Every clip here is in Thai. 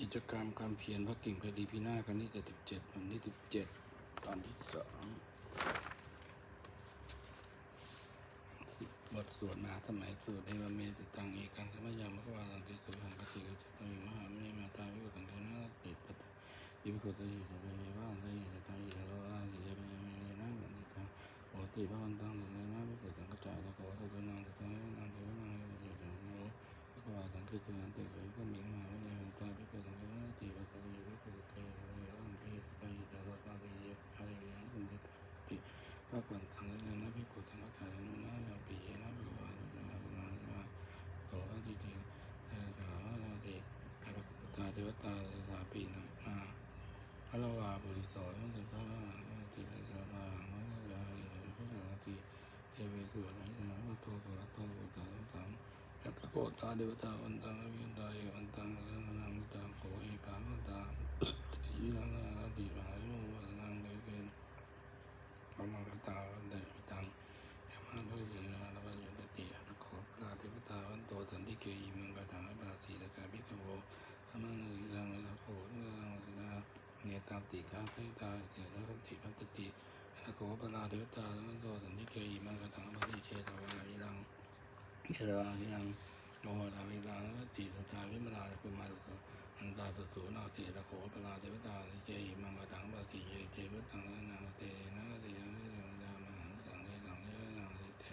กิจกรรมการเพียรพระกิ่งเพลีพินาศครั้งที่เจ็ดสิบเจ็ดวันที่สิบเจ็ดตอนที่สองสิบบทสวดมหาสมัยสูตรเอวเมตตังเอกังสมัยยามะกวาลังติสุขังกติกุจตมีมหาเมมาตาวิกุตังเทนะติปะยิวิกุตยิจะเปว่าได้จะตายจะโลราจะเยเมเมเนนะกันติตังโอติพระวันตังเนนะวิกุตังกระจายตะโกตะตุนังตะเทนังเทนังเยเยเมพระก วาสังคิตนันติวิก็มีมาวันนี้วันตาพิกุลสังเกตติวิกุลวิกุลเทวิอันเทไปจารตาติเยอะไรเยอันติติพระกวนสังเกตนะพิกุลสังฆทานนะยาปีนะพิกุลนะนะนะนะโตอติติเอสานาติพระกุตาเทวตาสาปีนะมาพระวาบุริโสยันติพระติเอสาวาหะยาอิพระนาติเทวิกุลนะนะโตกุลโตกุตาสัง ยัตโกตาเดวตาวันตังวินตาเอวันตังอรังนังตังโกเอกามันตาอีนังนาติมหาโยวันนังเดเกนปมังกตาวันเดวิตังยามาภริเยนะระบัญญัติอันโกปราเทวตาวันโตสันติเกยิมังกตังอปาสีตะกาภิกโวสมังนิรังละโขนิรังสินาเนตังติกาภิตาเถระสันติพันติอันโกปราเทวตาวันโตสันติเกยิมังกตังอปาสีเชตวานิรัง เอรานิรังโมดาวิรังติสุทาวิมลาภุมาสุอันตาสุสุนาติตะโขปลาเทวตาเจหิมังกตังปะติเยเจวตังนังเตนะติยังนิรังดามังสังเนสังเนนังสิเต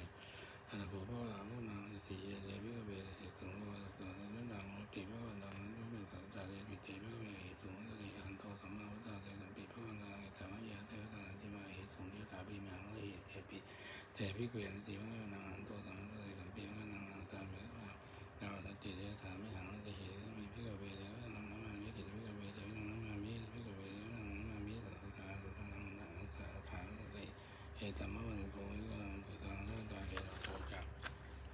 อันโขปลามุนังติเยเจวิกเวสิตุงโลตุนันังติภะวันตังนุมิสังจาเรปิเตวิกเวหิตุงติอันโตสัมมาวุตตาเตสัมปิภะวันตังอิตามยะเทวตาติมาหิตุงทิตาปิมังเลเอปิแต่พิเกวนติมังนัง ตัมมะวันโกวิกนังสุตังเรื่องตาเกโตจัก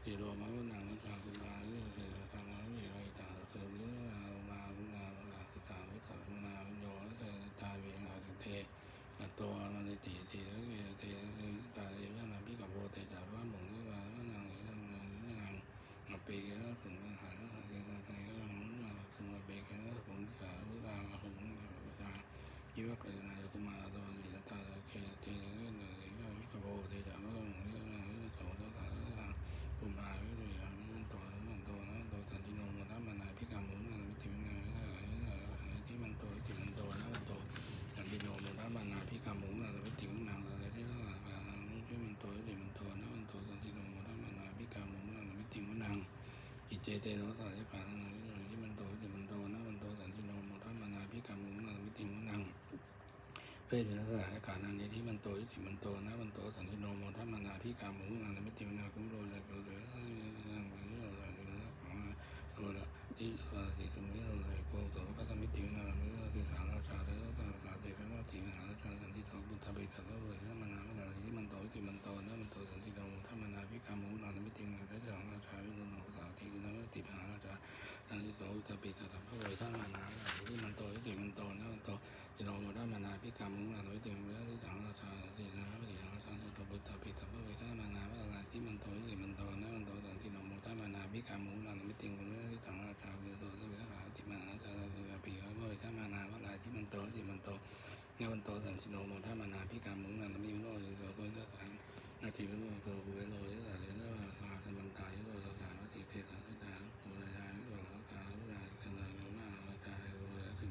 ติโรมะวนังสังคุมาเรื่องเสดธรรมะวิโรยตังสุเรื่องนามาวุนาวุนาสุตาวุตาวุนาวิโยเตตาเวงอาสิเตอัตโตอนันติติเรเตตาเรวนังพิกโวเตจาวะมุงวิวานังนังนัง a bì cái nó cũng hải nó thì nó thấy nó muốn là cũng là bì cái nó cũng cả bữa ra là cũng ra như vậy cái này cũng mà rồi thì nó ta là cái thì cái này cái cái cái bộ thì chả nó là một cái là cái sổ đó là là cũng mà cái gì là nó tổ nó tổ nó tổ thành đi nông mà nó mà này biết cảm muốn là biết tìm này là là ที่มันโตที่มันโตนะมันโตอย่างที่โนมนะมันนาพี่กำมุงนะเราไปติ๋มนางอะไรที่ว่าที่มันโตที่มันโตนะมันโตตอนที่โนมนะมันนาพี่กำมุงนะเราไปติ๋มนาง อิ เจเตโนสัจปานังที่มันโตที่มันโตนะมันโตสันติโนโมทัมมานาพิกามุงนังมิติมุนังเวทนาสถานการณ์นี้ที่มันโตที่มันโตนะมันโตสันติโนโมทัมมานาพิกามุงนังมิติมุนังกุโรเลยกุโรเลยนังกุโรเลยกุโรเลยกุโรเลยที่สิตรงนี้เราเลยโกโตก็ทำมิติมุนังมิโรที่สารราชาเลยสารราชา อันที่โตจะปิดจะทำพระเวทนานาที่มันโตที่มันโตนะมันโตที่เราได้มานาพิกรรมมุงนาโดยถึงเมื่อที่จังราชาที่นะที่จังราชาโตบุตรปิดพระเวทนานาว่าอะไรที่มันโตที่มันโตนะมันโตตอนที่เราได้มานาพิกรรมมุงนาไม่ติงเมื่อที่จังราชาเวโตที่เวทนาที่มหาราชาที่ปีพระเวทนานาว่าอะไรที่มันโตที่มันโตเนี่ยมันโตสันสิโนโมถ้ามานาพิกรรมมุงนาไม่มีโลกอยู่ตัวก็จะนาทีเป็นโลกเกิดเวโลที่อะไรเนี่ยว่าพากันมันตายโลกสถานที่เทศน์ต่างๆโมยาโลกกาโลกากันเลยหน้าเราตายโลกถึง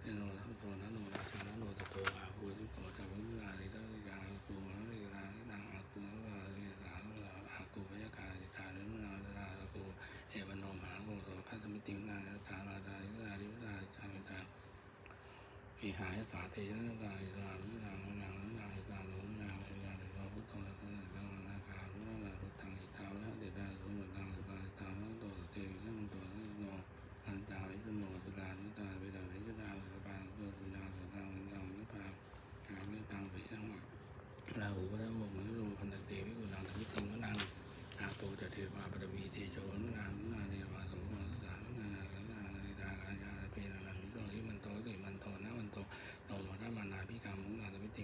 เนโนทั้งตัวนั้นโนราชานั้นโนตะโกอาคูที่โตจากวิญญาณที่ได้ยาคูนั้นได้ยานางอาคูนั้นว่าเรียสารว่าอาคูพยากาจิตาเรื่องนาราอาคูเอวโนมหาโกโตคัตมิติวนาตาราดาลิราลิวราจามิตาวิ หายสาธิยนาตาอิสาลิรานุนางนุนางอิสาลุนางอิสาลิโตพุทโธสันตินาคาลุนาลุตังอิตาวะเดดาลุนตังอิตาอิตาวะโตเทวินังโตนัโนอันตาวิสโมสุดานุตาเวดาวิจดาสุปานสุสุดาสุตังวิตังนิพพานหาเมตังวิสังวะลาหูพระมุขมิโรพันตเตวิกุณังธมิติงวนังอาโตจะเทวาปรมีเตโชนุนานุนาเดวาโสมสานุนานุนานิดากายาเปนานันมิโตที่มันโตติมันโตนะมันโตโนมทัมมานาพิกามุนาธมิติ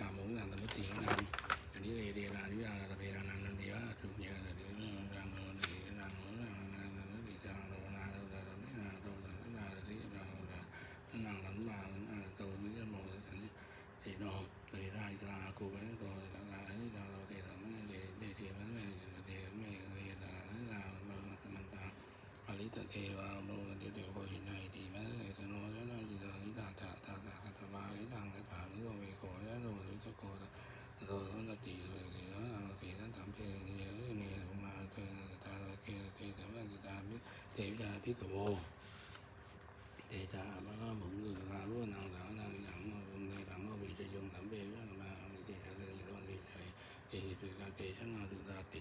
กามงนันตมุติงนันอันนี้เรเดนานิราตะเพรานันนันเดียสุเนียตะเดียรังโนดีรังโนรังนันนันดีจังโนนาโตตะนินาโตตะนินาตะนิรังโนนานังหลันมานาโตนิยโมตะนิสีโนเตระอิตรากูเวโตตะลานิจังโตเตตะมันเดเดเทมันเมเดเมเรตะนิราโมตะมันตาอริตเทวาโมเตเตโกหินายติมะเสโนยะนาจิตานิตาตาตาตาคัตวาลิตังกถานิโรเวโกยะโนริจโกตะโตนติโรติยะนังสีนันตัมเพเนยเมรุมาเทนตาเกเตตะมันติตามิ เทวิยาพิกโวเตจาบะก็หมุนลุลาลุ่นนางสาวนางหยังรุมในหลังก็วิจยงสามเปยะมาเตจาเตโรติไทเอติกาเกชนาดุดาติ